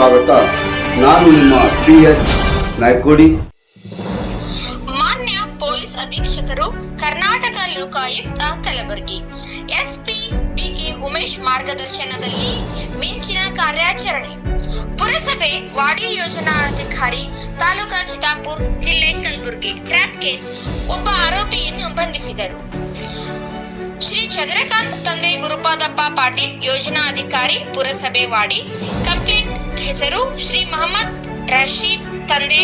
ಸ್ವಾಗತ. ನಾನು ನಿಮ್ಮ ಪಿ ಎಚ್ ನಾಯ್ಕೋಡಿ. ಮಾನ್ಯ ಪೊಲೀಸ್ ಅಧೀಕ್ಷಕರು, ಕರ್ನಾಟಕ ಲೋಕಾಯುಕ್ತ ಕಲಬುರಗಿ. ಎಸ್ಪಿ ಬಿಕೆ ಉಮೇಶ್ ಮಾರ್ಗದರ್ಶನದಲ್ಲಿ ಮಿಂಚಿನ ಕಾರ್ಯಾಚರಣೆ. ಪುರಸಭೆ ವಾಡಿ ಯೋಜನಾ ಅಧಿಕಾರಿ, ತಾಲೂಕಾ ಚಿತ್ತಾಪುರ್ ಜಿಲ್ಲೆ ಕಲಬುರಗಿ ಟ್ರ್ಯಾಪ್ ಕೇಸ್ ಒಬ್ಬ ಆರೋಪಿಯನ್ನು ಬಂಧಿಸಿದರು. ಶ್ರೀ ಚಂದ್ರಕಾಂತ್ ತಂದೆ ಗುರುಪಾದಪ್ಪ ಪಾಟೀಲ್ ಯೋಜನಾ ಅಧಿಕಾರಿ, ಪುರಸಭೆ ವಾಡಿ, ಕಂಪ್ಲೇಂಟ್ ಹೆಸರು ಶ್ರೀ ಮೊಹಮ್ಮದ್ ರಶೀದ್, ತಂದೆ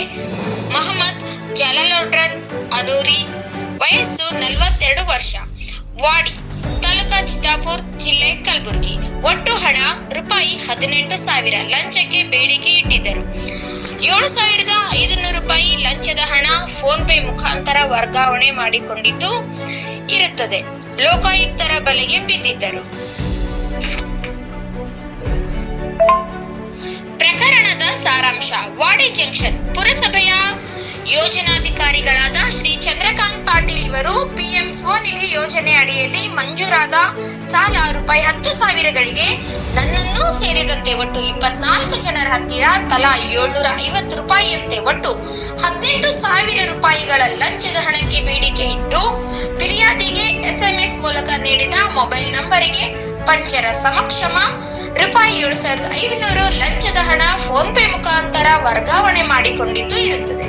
ಮೊಹಮ್ಮದ್ ಜಲಾಲೋಡ್ರನ್ ಅನೂರಿ, ವಯಸ್ಸು ನಲವತ್ತೆರಡು ವರ್ಷ. ವಾಡಿ, ತಾಲೂಕಾ ಚಿತ್ತಾಪುರ್ ಜಿಲ್ಲೆ ಕಲಬುರಗಿ. ಒಟ್ಟು ಹಣ ರೂಪಾಯಿ ಹದಿನೆಂಟು ಸಾವಿರ ಲಂಚಕ್ಕೆ ಬೇಡಿಕೆ ಇಟ್ಟಿದ್ದರು. ಏಳು ಸಾವಿರದ ಐದುನೂರು ರೂಪಾಯಿ ಲಂಚದ ಹಣ ಫೋನ್ ಪೇ ಮುಖಾಂತರ ವರ್ಗಾವಣೆ ಮಾಡಿಕೊಂಡಿದ್ದು ಇರುತ್ತದೆ. ಲೋಕಾಯುಕ್ತರ ಬಲೆಗೆ ಬಿದ್ದಿದ್ದರು. ಸಾರಾಂಶ ವಾಡಿ ಜಂಕ್ಷನ್ ಪುರಸಭೆಯ ಯೋಜನಾಧಿಕಾರಿಗಳಾದ ಯೋಜನೆ ಅಡಿಯಲ್ಲಿ ಮಂಜೂರಾದ ಸಾಲ ರೂಪಾಯಿ ಹತ್ತು ಸಾವಿರಗಳಿಗೆ ನನ್ನನ್ನೂ ಸೇರಿದಂತೆ ಒಟ್ಟು ಇಪ್ಪತ್ನಾಲ್ಕು ಜನರ ಹತ್ತಿರ ತಲಾ ಏಳ್ನೂರ ಐವತ್ತು ರೂಪಾಯಿಯಂತೆ ಒಟ್ಟು ಹದಿನೆಂಟು ಸಾವಿರ ರೂಪಾಯಿಗಳ ಲಂಚದ ಹಣಕ್ಕೆ ಬೇಡಿಕೆ ಇಟ್ಟು ಫಿರ್ಯಾದಿಗೆ ಎಸ್ಎಂಎಸ್ ಮೂಲಕ ನೀಡಿದ ಮೊಬೈಲ್ ನಂಬರಿಗೆ ಪಂಚರ ಸಮಕ್ಷಮ ರೂಪಾಯಿ ಏಳು ಸಾವಿರದ ಐದುನೂರು ಲಂಚದ ಹಣ ಫೋನ್ ಪೇ ಮುಖಾಂತರ ವರ್ಗಾವಣೆ ಮಾಡಿಕೊಂಡಿದ್ದು ಇರುತ್ತದೆ.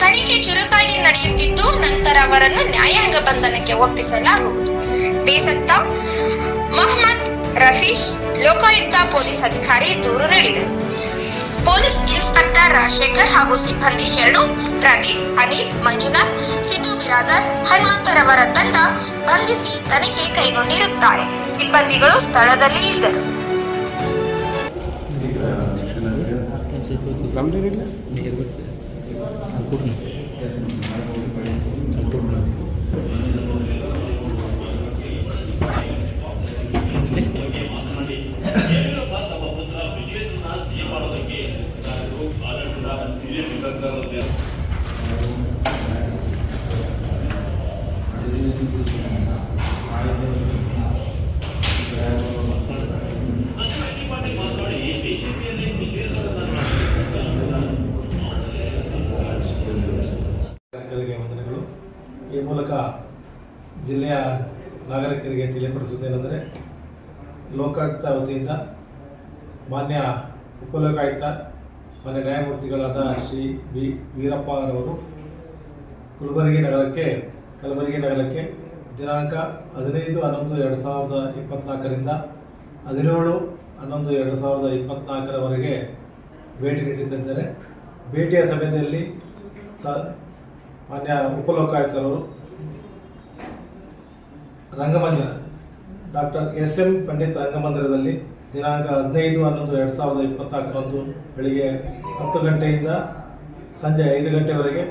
ತನಿಖೆ ಚುರುಕಾಗಿ ನಡೆಯುತ್ತಿದ್ದು ನಂತರ ಅವರನ್ನು ನ್ಯಾಯಾಂಗ ಬಂಧನಕ್ಕೆ ಒಪ್ಪಿಸಲಾಗುವುದು. ಬೇಸತ್ತ ಮೊಹಮ್ಮದ್ ರಫೀಶ್, ಲೋಕಾಯುಕ್ತ ಪೊಲೀಸ್ ಅಧಿಕಾರಿ ದೂರು ನೀಡಿದರು. ಪೊಲೀಸ್ ಇನ್ಸ್ಪೆಕ್ಟರ್ ರಾಜಶೇಖರ್ ಹಾಗೂ ಸಿಬ್ಬಂದಿ ಶರಣು ಪ್ರದೀಪ್, ಅನಿಲ್, ಮಂಜುನಾಥ್, ಸಿದ್ದು ಬಿರಾದರ್, ಹನುಮಂತರವರ ತಂಡ ಬಂಧಿಸಿ ತನಿಖೆ ಕೈಗೊಂಡಿರುತ್ತಾರೆ. ಸಿಬ್ಬಂದಿಗಳು ಸ್ಥಳದಲ್ಲಿ ಇದ್ದರು. ಈ ಮೂಲಕ ಜಿಲ್ಲೆಯ ನಾಗರಿಕರಿಗೆ ತಿಳಿಯಪಡಿಸುವುದೇನೆಂದರೆ, ಲೋಕಾಯುಕ್ತ ವತಿಯಿಂದ ಮಾನ್ಯ ಉಪಲೋಕಾಯುಕ್ತ, ಮಾನ್ಯ ನ್ಯಾಯಮೂರ್ತಿಗಳಾದ ಶ್ರೀ ಬಿ ವೀರಪ್ಪರವರು ಗುಲ್ಬರ್ಗಿ ನಗರಕ್ಕೆ ಕಲಬುರಗಿ ನಗರಕ್ಕೆ ದಿನಾಂಕ ಹದಿನೈದು, ಹನ್ನೊಂದು, ಎರಡು ಸಾವಿರದ ಇಪ್ಪತ್ತ್ನಾಲ್ಕರಿಂದ ಹದಿನೇಳು, ಹನ್ನೊಂದು, ಎರಡು ಸಾವಿರದ ಇಪ್ಪತ್ತ್ನಾಲ್ಕರವರೆಗೆ ಭೇಟಿ ನೀಡುತ್ತಿದ್ದಾರೆ ಭೇಟಿಯ ಸಮಯದಲ್ಲಿ ಸ, ಮಾನ್ಯ ಉಪಲೋಕಾಯುಕ್ತರವರು ರಂಗಮಂದಿರ ಡಾಕ್ಟರ್ ಎಸ್ ಎಂ ಪಂಡಿತ್ ರಂಗಮಂದಿರದಲ್ಲಿ ದಿನಾಂಕ ಹದಿನೈದು, ಹನ್ನೊಂದು, ಎರಡು ಸಾವಿರದ ಇಪ್ಪತ್ತ್ನಾಲ್ಕರಂದು ಬೆಳಿಗ್ಗೆ ಹತ್ತು ಗಂಟೆಯಿಂದ ಸಂಜೆ ಐದು ಗಂಟೆವರೆಗೆ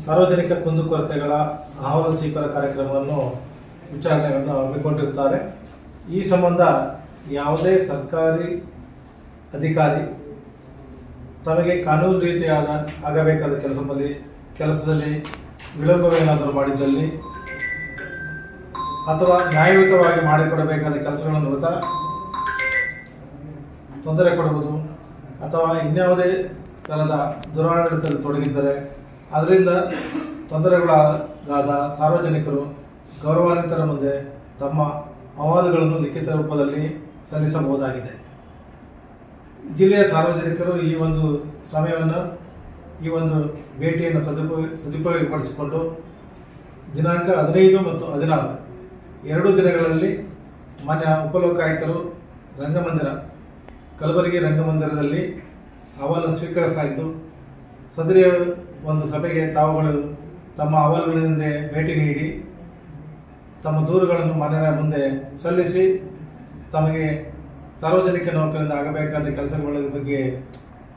ಸಾರ್ವಜನಿಕ ಕುಂದುಕೊರತೆಗಳ ಅಹವಾಲು ಸ್ವೀಕಾರ ಕಾರ್ಯಕ್ರಮವನ್ನು ವಿಚಾರಣೆಗಳನ್ನು ಹಮ್ಮಿಕೊಂಡಿರುತ್ತಾರೆ ಈ ಸಂಬಂಧ ಯಾವುದೇ ಸರ್ಕಾರಿ ಅಧಿಕಾರಿ ತಮಗೆ ಕಾನೂನು ರೀತಿಯಾದ ಆಗಬೇಕಾದ ಕೆಲಸದಲ್ಲಿ ಕೆಲಸದಲ್ಲಿ ವಿಳಂಬವೇನಾದರೂ ಮಾಡಿದ್ದಲ್ಲಿ ಅಥವಾ ನ್ಯಾಯಯುತವಾಗಿ ಮಾಡಿಕೊಡಬೇಕಾದ ಕೆಲಸಗಳನ್ನು ಹೊರತ ತೊಂದರೆ ಕೊಡುವುದು ಅಥವಾ ಇನ್ಯಾವುದೇ ಥರದ ದುರಾಡಳಿತದಲ್ಲಿ ತೊಡಗಿದ್ದರೆ ಅದರಿಂದ ತೊಂದರೆಗೊಳಗಾದ ಸಾರ್ವಜನಿಕರು ಗೌರವಾನ್ವಿತರ ಮುಂದೆ ತಮ್ಮ ಅಹವಾಲುಗಳನ್ನು ಲಿಖಿತ ರೂಪದಲ್ಲಿ ಸಲ್ಲಿಸಬಹುದಾಗಿದೆ. ಜಿಲ್ಲೆಯ ಸಾರ್ವಜನಿಕರು ಈ ಒಂದು ಸಮಯವನ್ನು, ಈ ಒಂದು ಭೇಟಿಯನ್ನು ಸದುಪಯೋಗ ಸದುಪಯೋಗಪಡಿಸಿಕೊಂಡು ದಿನಾಂಕ ಹದಿನೈದು ಮತ್ತು ಹದಿನಾಲ್ಕು, ಎರಡು ದಿನಗಳಲ್ಲಿ ಮಾನ್ಯ ಉಪಲೋಕಾಯುಕ್ತರು ರಂಗಮಂದಿರ, ಕಲಬುರಗಿ ರಂಗಮಂದಿರದಲ್ಲಿ ಅವನ್ನು ಸ್ವೀಕರಿಸಲಾಯಿತು. ಸದರಿಯ ಒಂದು ಸಭೆಗೆ ತಾವುಗಳು ತಮ್ಮ ಅಹವಾಲುಗಳಿಂದ ಭೇಟಿ ನೀಡಿ ತಮ್ಮ ದೂರುಗಳನ್ನು ಮನೆಯ ಮುಂದೆ ಸಲ್ಲಿಸಿ ತಮಗೆ ಸಾರ್ವಜನಿಕ ನೌಕರಿಂದ ಆಗಬೇಕಾದ ಕೆಲಸಗಳ ಬಗ್ಗೆ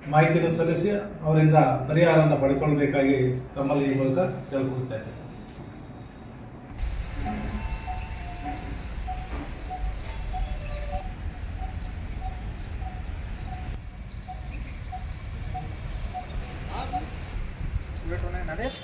ಮಾಹಿತಿಯನ್ನು ಸಲ್ಲಿಸಿ ಅವರಿಂದ ಪರಿಹಾರವನ್ನು ಪಡ್ಕೊಳ್ಬೇಕಾಗಿ ತಮ್ಮಲ್ಲಿ ಈ ಮೂಲಕ ಕೇಳ್ಕೊಳ್ತಾ ಇದ್ದೇನೆ.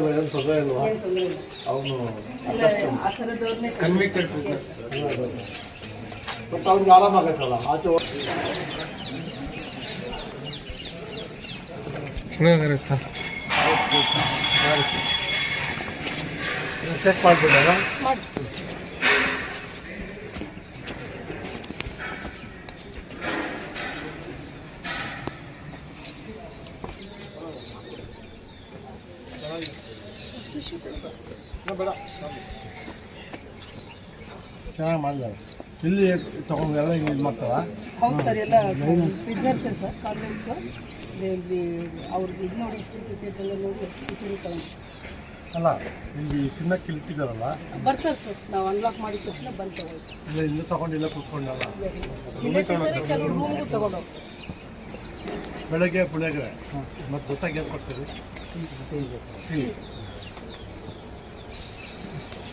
ಇದಾರಂತ ಅಲ್ಲಿ ಬಟ್ ಅವ್ನಿಗೆ ಆರಾಮಾಗತ್ತಲ್ಲ ಆಚೆ ಟೆಸ್ಟ್ ಮಾಡ್ಬಿಡಲ್ಲ ಚೆನ್ನಾಗಿ ಮಾಡಿದ್ದಾರೆ. ಇಲ್ಲಿ ತಗೊಂಡು ಎಲ್ಲ ಹಿಂಗೆ ಇದು ಮಾಡ್ತಾರ? ಹೌದು ಸರ್ ಎಲ್ಲ ಬಿಸ್ನೆಸ್ಸೇ ಸರ್ ಅವ್ರಿಗೆ ಇದು ನೋಡಿ ಇಷ್ಟು ಎಲ್ಲ ನೋಡಿ ತಗೊಂಡು ಅಲ್ಲ ಇಲ್ಲಿ ತಿನ್ನಕ್ಕೆ ಇಟ್ಟಿದ್ದಾರಲ್ಲ? ಬರ್ತಾರೆ ಸರ್ ನಾವು ಅನ್ಲಾಕ್ ಮಾಡಿದ ತಕ್ಷಣ ಬಂದು ತಗೊಳ್ಳಿ ಇಲ್ಲ ಇಲ್ಲೂ ತಗೊಂಡಿಲ್ಲ ಕೂತ್ಕೊಂಡಲ್ಲ. ಕೆಲವು ರೂಮ್ಗೂ ತಗೊಂಡು. ಬೆಳಗ್ಗೆ ಪುಳಿಯೋಗರೆ ಮತ್ತು ಗೊತ್ತಾಗಿ ಏನು ಕೊಡ್ತೀರಿ?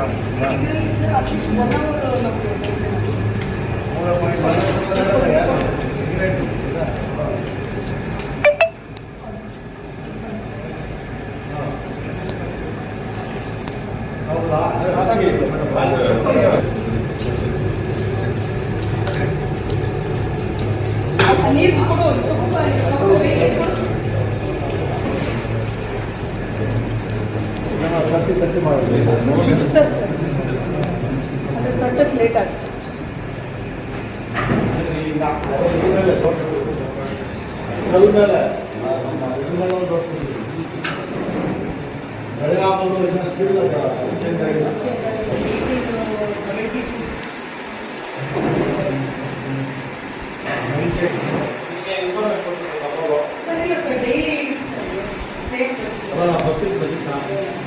ಹೇಳಿದ್ರಲ್ಲ ಸರ್ ಚೇಂಜ್ ಆಗಿಲ್ಲ ಸರ್ ಇಲ್ಲ ಸರ್ ಡೈಲಿ ಸೇಮ್ ಬಸ್ಸಿಗೆ ಬಂದಿದ್ದ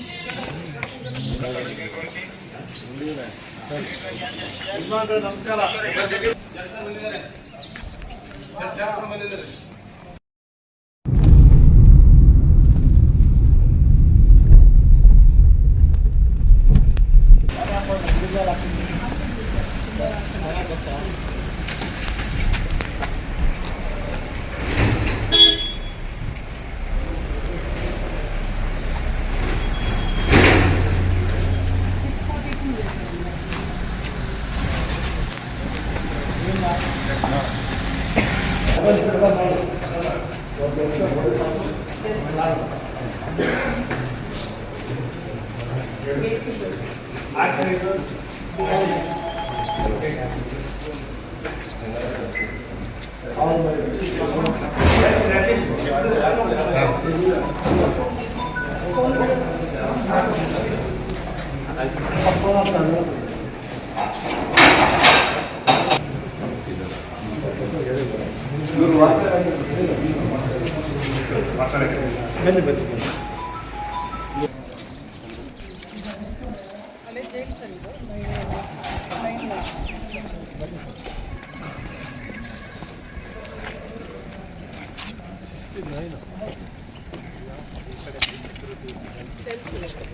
ಹೋಗ್ಬೋದು ಅಲ್ಲಿ ಸರ್ ಬನ್ನಿ ಬನ್ನಿ ಅಲ್ಲೇ ಜೈಲ್ ಸರ್ ಇದು ನೈನ್ ಸೆಲ್ಸ್ ಇದೆ ಸರ್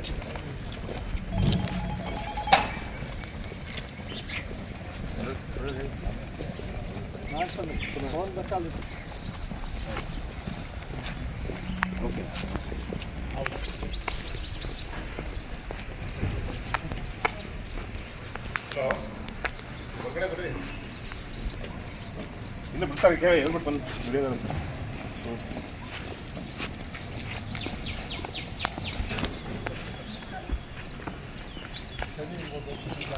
ಇನ್ನು ಬಿಡ್ತಾರೆ ಕೇಳಿ ಹೇಳ್ಬಿಟ್ಟು ಬಂದು ದುಡಿಯೋದಂತ ನಮಗೆ till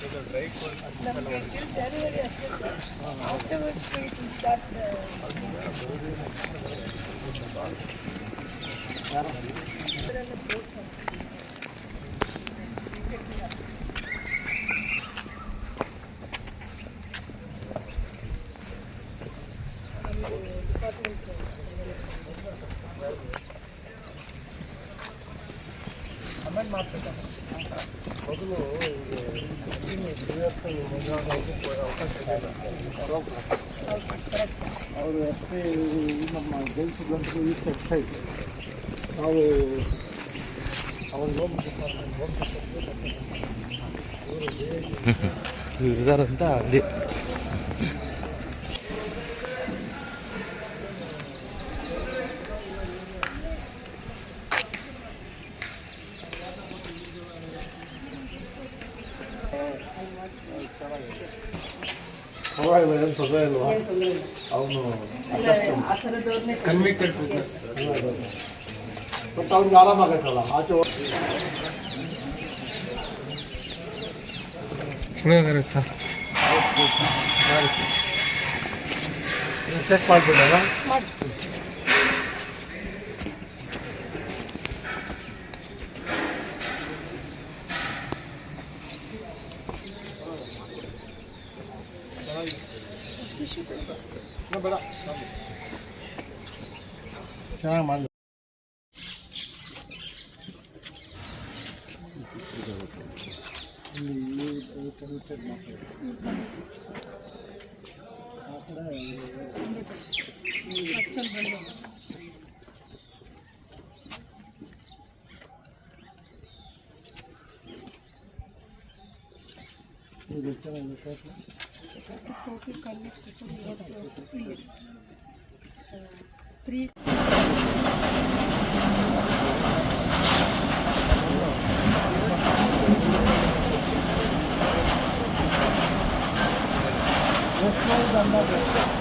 till January as well. Afterwards, it will start. Department. Amend ಮಾಡ್ಬೇಕಲ್ಲ ಮೊದಲು ಅವರು ಎಸ್ ಪಿ ನಮ್ಮ ಜೈಸಿದಂತೂ ಈ ಸೈಡ್ ನಾವು ಹೋಮ್. ಡಿಪಾರ್ಟ್ಮೆಂಟ್ ಹೋಮ್ ಇದಾರಂತ ಅಲ್ಲಿ. ಪರವಾಗಿಲ್ಲ ಏನು ತೊಂದರೆ ಇಲ್ವಾ? ಅವನು ಕನ್ವಿಕ್ಟೆಡ್ ಬಟ್ ಅವ್ನಿಗೆ ಆರಾಮಾಗತ್ತಲ್ಲ ಆಚೆ ಹೋಗ್- ಟೆಸ್ಟ್ ಮಾಡ್ಬಿಡಲ್ಲ ช่างมัน Three. Grazie.